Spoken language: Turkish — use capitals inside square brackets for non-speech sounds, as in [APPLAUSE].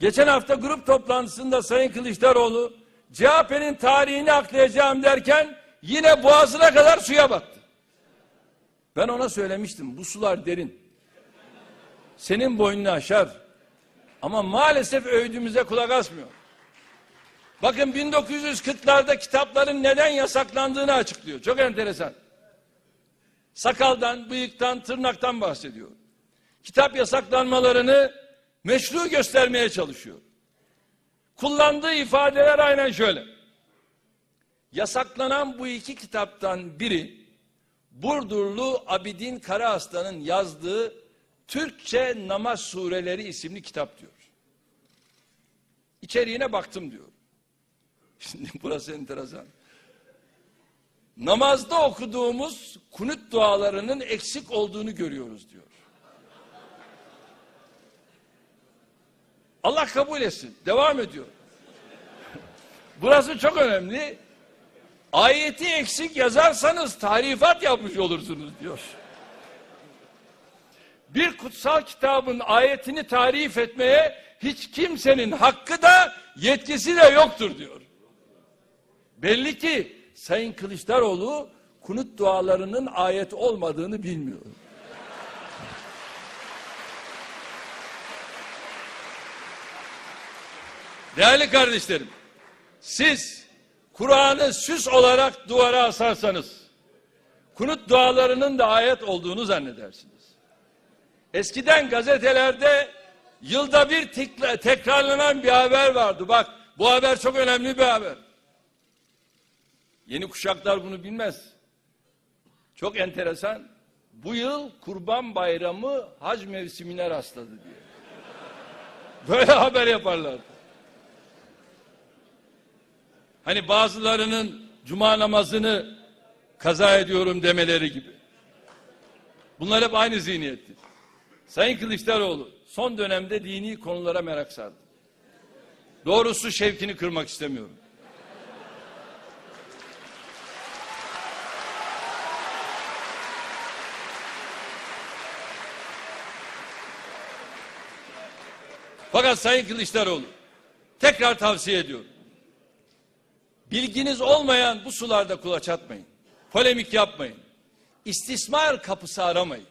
Geçen hafta grup toplantısında Sayın Kılıçdaroğlu CHP'nin tarihini aklayacağım derken yine boğazına kadar suya battı. Ben ona söylemiştim bu sular derin. Senin boynunu aşar. Ama maalesef övdüğümüze kulak asmıyor. Bakın 1940'larda kitapların neden yasaklandığını açıklıyor. Çok enteresan. Sakaldan, bıyıktan, tırnaktan bahsediyor. Kitap yasaklanmalarını meşru göstermeye çalışıyor. Kullandığı ifadeler aynen şöyle. Yasaklanan bu iki kitaptan biri Burdurlu Abidin Karaaslan'ın yazdığı Türkçe Namaz Sureleri isimli kitap diyor. İçeriğine baktım diyor. [LAUGHS] Şimdi burası enteresan. Namazda okuduğumuz kunut dualarının eksik olduğunu görüyoruz diyor. Allah kabul etsin. Devam ediyor. Burası çok önemli. Ayeti eksik yazarsanız tarifat yapmış olursunuz diyor. Bir kutsal kitabın ayetini tarif etmeye hiç kimsenin hakkı da yetkisi de yoktur diyor. Belli ki Sayın Kılıçdaroğlu kunut dualarının ayet olmadığını bilmiyor. Değerli kardeşlerim, siz Kur'an'ı süs olarak duvara asarsanız, kunut dualarının da ayet olduğunu zannedersiniz. Eskiden gazetelerde yılda bir tekrarlanan bir haber vardı. Bak bu haber çok önemli bir haber. Yeni kuşaklar bunu bilmez. Çok enteresan. Bu yıl Kurban Bayramı hac mevsimine rastladı diye. Böyle haber yaparlardı. Hani bazılarının cuma namazını kaza ediyorum demeleri gibi. Bunlar hep aynı zihniyettir. Sayın Kılıçdaroğlu son dönemde dini konulara merak sardı. Doğrusu şevkini kırmak istemiyorum. Fakat Sayın Kılıçdaroğlu tekrar tavsiye ediyorum. Bilginiz olmayan bu sularda kulaç atmayın. Polemik yapmayın. İstismar kapısı aramayın.